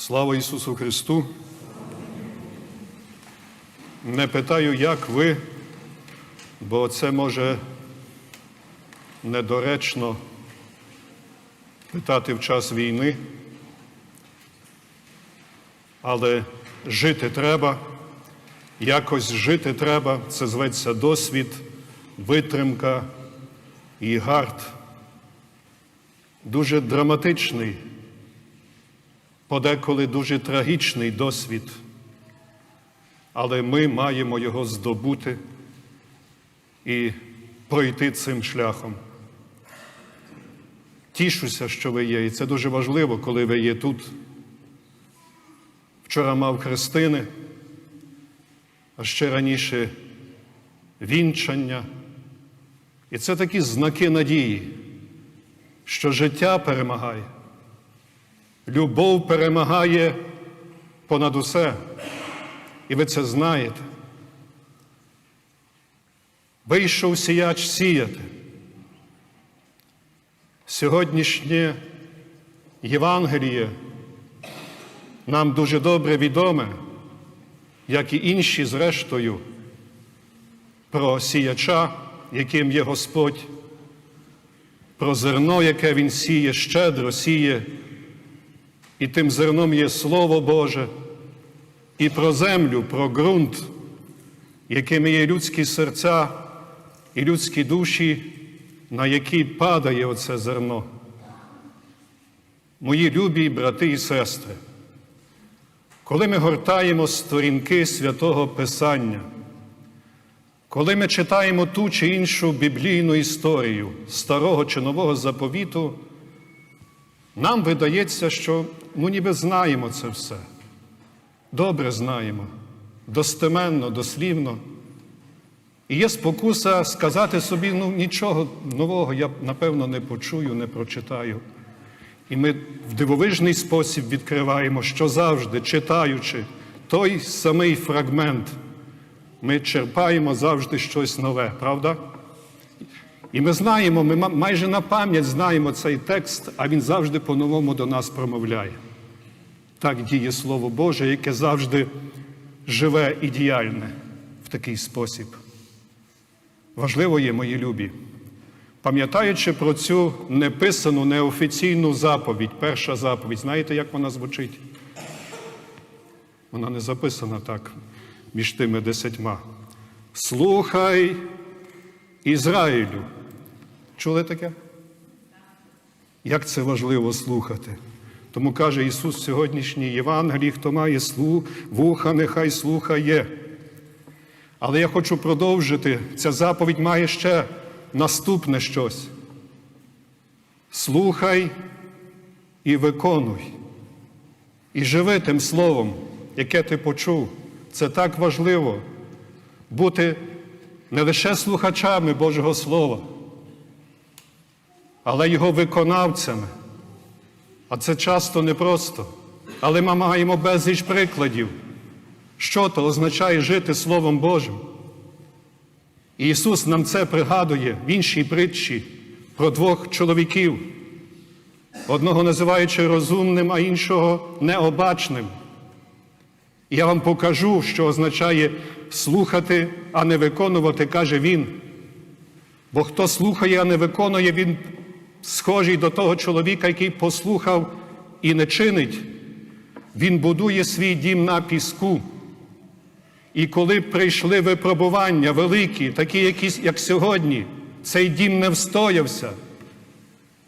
Слава Ісусу Христу! Не питаю, як ви, бо це може недоречно питати в час війни, але жити треба, якось жити треба, це зветься досвід, витримка і гард. Дуже драматичний, подеколи дуже трагічний досвід, але ми маємо його здобути і пройти цим шляхом. Тішуся, що ви є, і це дуже важливо, коли ви є тут. Вчора мав хрестини, а ще раніше вінчання. І це такі знаки надії, що життя перемагає, любов перемагає понад усе. І ви це знаєте. Вийшов сіяч сіяти. Сьогоднішнє Євангеліє нам дуже добре відоме, як і інші, зрештою, про сіяча, яким є Господь, про зерно, яке Він сіє, щедро сіє, і тим зерном є Слово Боже, і про землю, про ґрунт, якими є людські серця і людські душі, на які падає оце зерно. Мої любі брати і сестри, коли ми гортаємо сторінки святого Писання, коли ми читаємо ту чи іншу біблійну історію старого чи нового заповіту, нам видається, що ми ніби знаємо це все. Добре знаємо, достеменно, дослівно. І є спокуса сказати собі, ну нічого нового я, напевно, не почую, не прочитаю. І ми в дивовижний спосіб відкриваємо, що завжди, читаючи той самий фрагмент, ми черпаємо завжди щось нове, правда? І ми знаємо, ми майже на пам'ять знаємо цей текст, а він завжди по-новому до нас промовляє. Так діє Слово Боже, яке завжди живе і діяльне в такий спосіб. Важливо є, мої любі, пам'ятаючи про цю неписану, неофіційну заповідь, перша заповідь, знаєте, як вона звучить? Вона не записана так між тими десятьма. Слухай Ізраїлю. Чули таке? Як це важливо слухати? Тому каже Ісус в сьогоднішній Євангелії, хто має слух, вуха, нехай слухає. Але я хочу продовжити. Ця заповідь має ще наступне щось. Слухай і виконуй. І живи тим словом, яке ти почув. Це так важливо бути не лише слухачами Божого Слова, але його виконавцями. А це часто непросто. Але ми маємо безліч прикладів, що то означає жити Словом Божим. І Ісус нам це пригадує в іншій притчі про двох чоловіків, одного називаючи розумним, а іншого необачним. Я вам покажу, що означає слухати, а не виконувати, каже Він. Бо хто слухає, а не виконує, він схожий до того чоловіка, який послухав і не чинить. Він будує свій дім на піску. І коли прийшли випробування великі, такі, якісь, як сьогодні, цей дім не встоявся,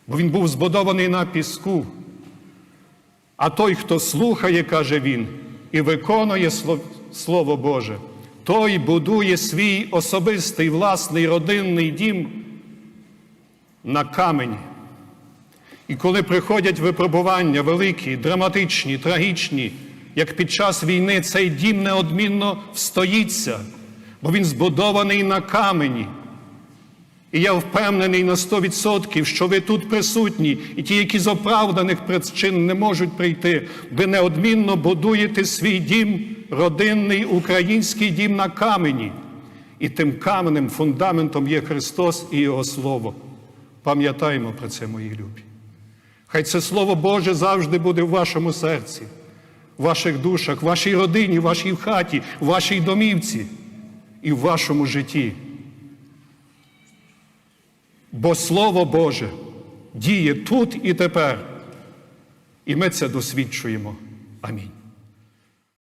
бо він був збудований на піску. А той, хто слухає, каже він, і виконує Слово Боже, той будує свій особистий власний родинний дім на камені. І коли приходять випробування великі, драматичні, трагічні, як під час війни цей дім неодмінно встоїться, бо він збудований на камені. І я впевнений на 100%, що ви тут присутні, і ті, які з оправданих причин не можуть прийти, ви неодмінно будуєте свій дім, родинний український дім на камені. І тим каменем фундаментом є Христос і Його Слово. Пам'ятаємо про це, мої любі. Хай це Слово Боже завжди буде в вашому серці. в ваших душах, в вашій родині, в вашій хаті, в вашій домівці і в вашому житті. Бо Слово Боже діє тут і тепер. І ми це досвідчуємо. Амінь.